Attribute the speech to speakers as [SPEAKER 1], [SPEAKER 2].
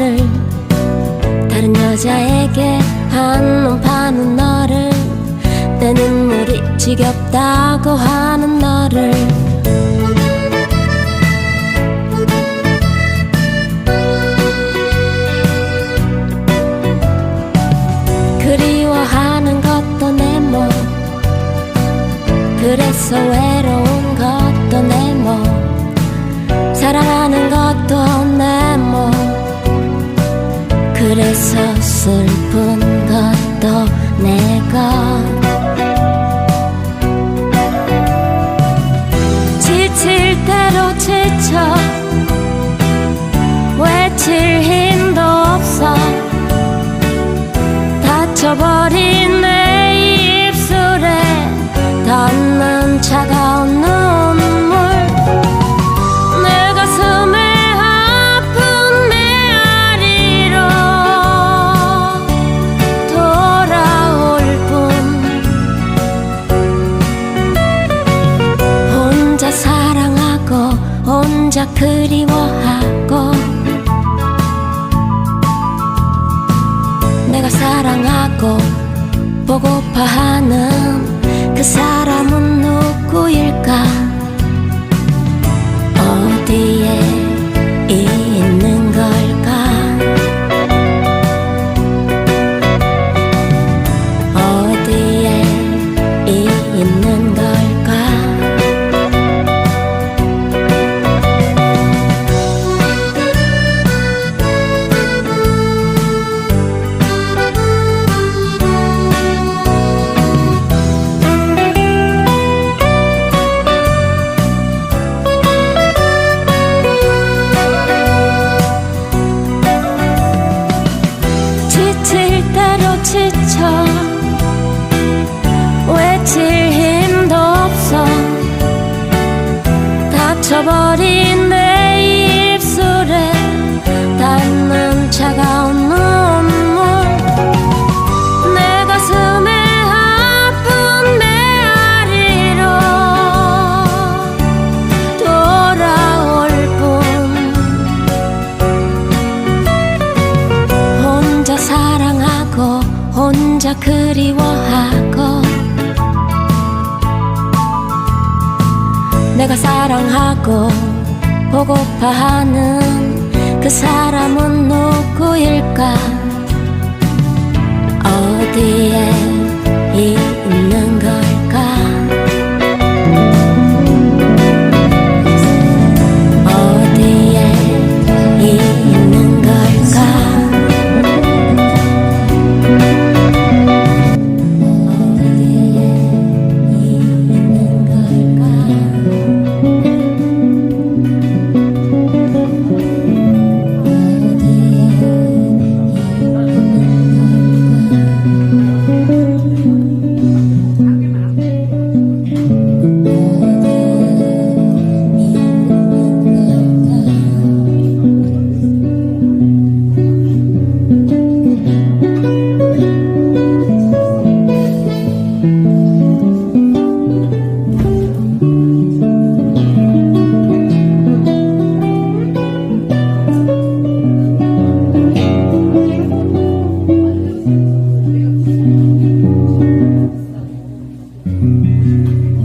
[SPEAKER 1] 너를 다른 여자에게 한눈 파는 너를 내 눈물이 지겹다고 하는 너를. 그리워하는 것도 내 몸 그래서 외로운 것도 내 몸 사랑하는 것도 내몸 그래서 슬픈 것도 내가 지칠 대로 지쳐 외칠 힘도 없어. 다쳐버린 그리워하고 내가 사랑하고 보고파하는 그 사람은 누구일까? 어디에 있는 다쳐버린 내 입술에 닿는 차가운 눈물. 내 가슴에 아픈 메아리로 돌아올 뿐. 혼자 사랑하고 혼자 그리워하고 내가 사랑하고 보고파하는 그 사람은 누구일까